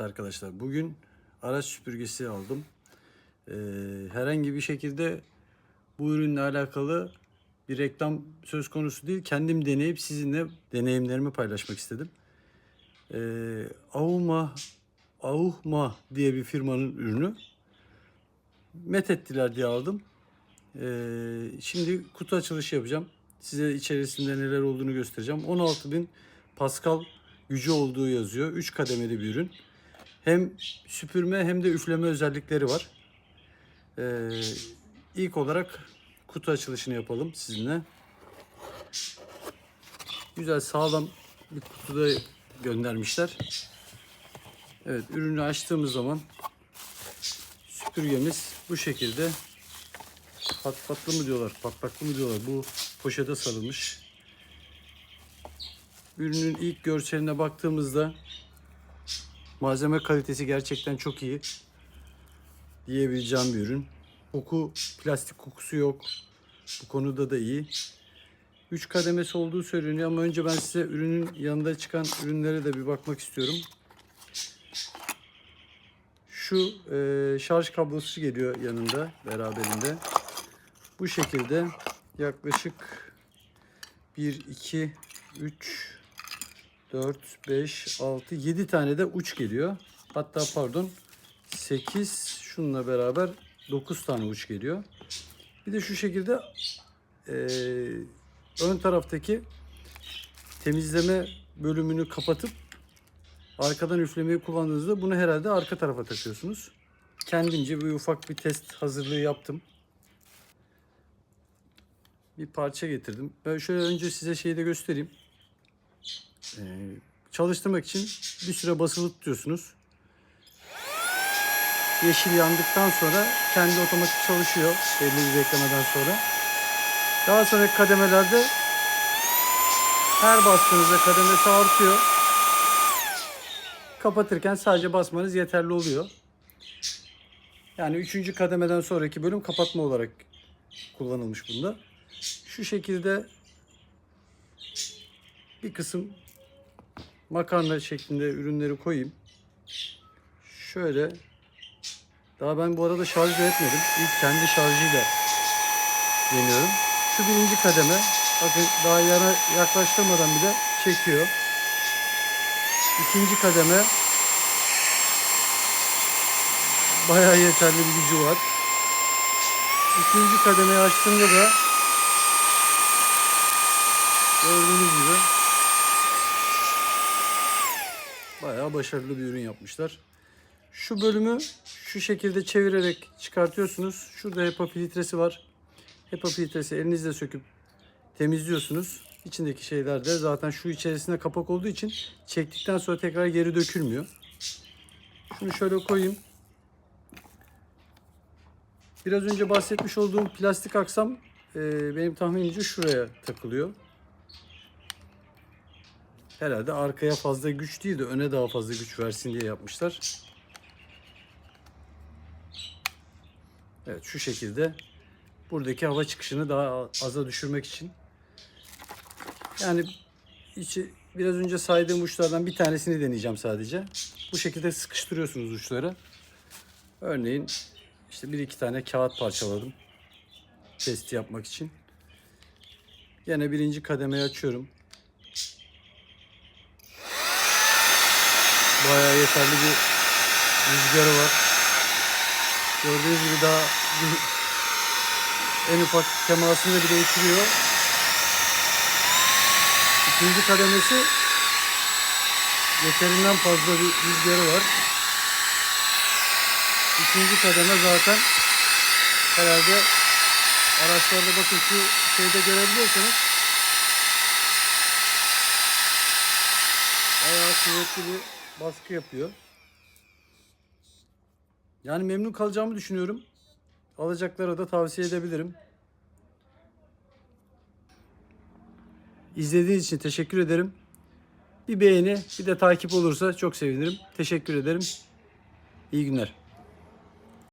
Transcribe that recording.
Arkadaşlar bugün araç süpürgesi aldım. Ee, herhangi bir şekilde bu ürünle alakalı bir reklam söz konusu değil. Kendim deneyip sizinle deneyimlerimi paylaşmak istedim. Ee, Auma, Auhma diye bir firmanın ürünü. Met ettiler diye aldım. Ee, şimdi kutu açılışı yapacağım. Size içerisinde neler olduğunu göstereceğim. 16.000 Pascal gücü olduğu yazıyor. 3 kademeli bir ürün. Hem süpürme hem de üfleme özellikleri var. Ee, ilk olarak kutu açılışını yapalım sizinle. Güzel sağlam bir kutuda göndermişler. Evet ürünü açtığımız zaman süpürgemiz bu şekilde pat patlı mı diyorlar, patlaklı mı diyorlar. Bu poşete sarılmış. Ürünün ilk görseline baktığımızda malzeme kalitesi gerçekten çok iyi diyebileceğim bir ürün. Koku, plastik kokusu yok. Bu konuda da iyi. 3 kademesi olduğu söyleniyor ama önce ben size ürünün yanında çıkan ürünlere de bir bakmak istiyorum. Şu e, şarj kablosu geliyor yanında beraberinde. Bu şekilde yaklaşık 1, 2, 3, 4, 5, 6, 7 tane de uç geliyor. Hatta pardon 8 şununla beraber 9 tane uç geliyor. Bir de şu şekilde e, ön taraftaki temizleme bölümünü kapatıp arkadan üflemeyi kullandığınızda bunu herhalde arka tarafa takıyorsunuz. Kendimce bir ufak bir test hazırlığı yaptım. Bir parça getirdim. Ben şöyle önce size şeyi de göstereyim. Ee, çalıştırmak için bir süre basılı tutuyorsunuz. Yeşil yandıktan sonra kendi otomatik çalışıyor belli bir beklemeden sonra. Daha sonraki kademelerde her bastığınızda kademesi artıyor. Kapatırken sadece basmanız yeterli oluyor. Yani üçüncü kademeden sonraki bölüm kapatma olarak kullanılmış bunda. Şu şekilde bir kısım makarna şeklinde ürünleri koyayım. Şöyle daha ben bu arada şarj etmedim. İlk kendi şarjıyla deniyorum. Şu birinci kademe. Bakın daha yana yaklaştırmadan bile çekiyor. İkinci kademe. Bayağı yeterli bir gücü var. Üçüncü kademeyi açtığımda da gördüğünüz gibi bayağı başarılı bir ürün yapmışlar. Şu bölümü şu şekilde çevirerek çıkartıyorsunuz. Şurada HEPA filtresi var. HEPA filtresi elinizle söküp temizliyorsunuz. İçindeki şeyler de zaten şu içerisinde kapak olduğu için çektikten sonra tekrar geri dökülmüyor. Şunu şöyle koyayım. Biraz önce bahsetmiş olduğum plastik aksam e, benim tahminimce şuraya takılıyor. Herhalde arkaya fazla güç değil de öne daha fazla güç versin diye yapmışlar. Evet şu şekilde buradaki hava çıkışını daha aza düşürmek için. Yani içi biraz önce saydığım uçlardan bir tanesini deneyeceğim sadece. Bu şekilde sıkıştırıyorsunuz uçları. Örneğin işte bir iki tane kağıt parçaladım. Testi yapmak için. Yine birinci kademeyi açıyorum. Bayağı yeterli bir rüzgarı var. Gördüğünüz gibi daha en ufak temasında bile uçuruyor. İkinci kademesi yeterinden fazla bir rüzgarı var. Üçüncü kademe zaten herhalde araçlarda bakın şu şeyde görebiliyorsanız bayağı kuvvetli bir baskı yapıyor. Yani memnun kalacağımı düşünüyorum. Alacaklara da tavsiye edebilirim. İzlediğiniz için teşekkür ederim. Bir beğeni, bir de takip olursa çok sevinirim. Teşekkür ederim. İyi günler.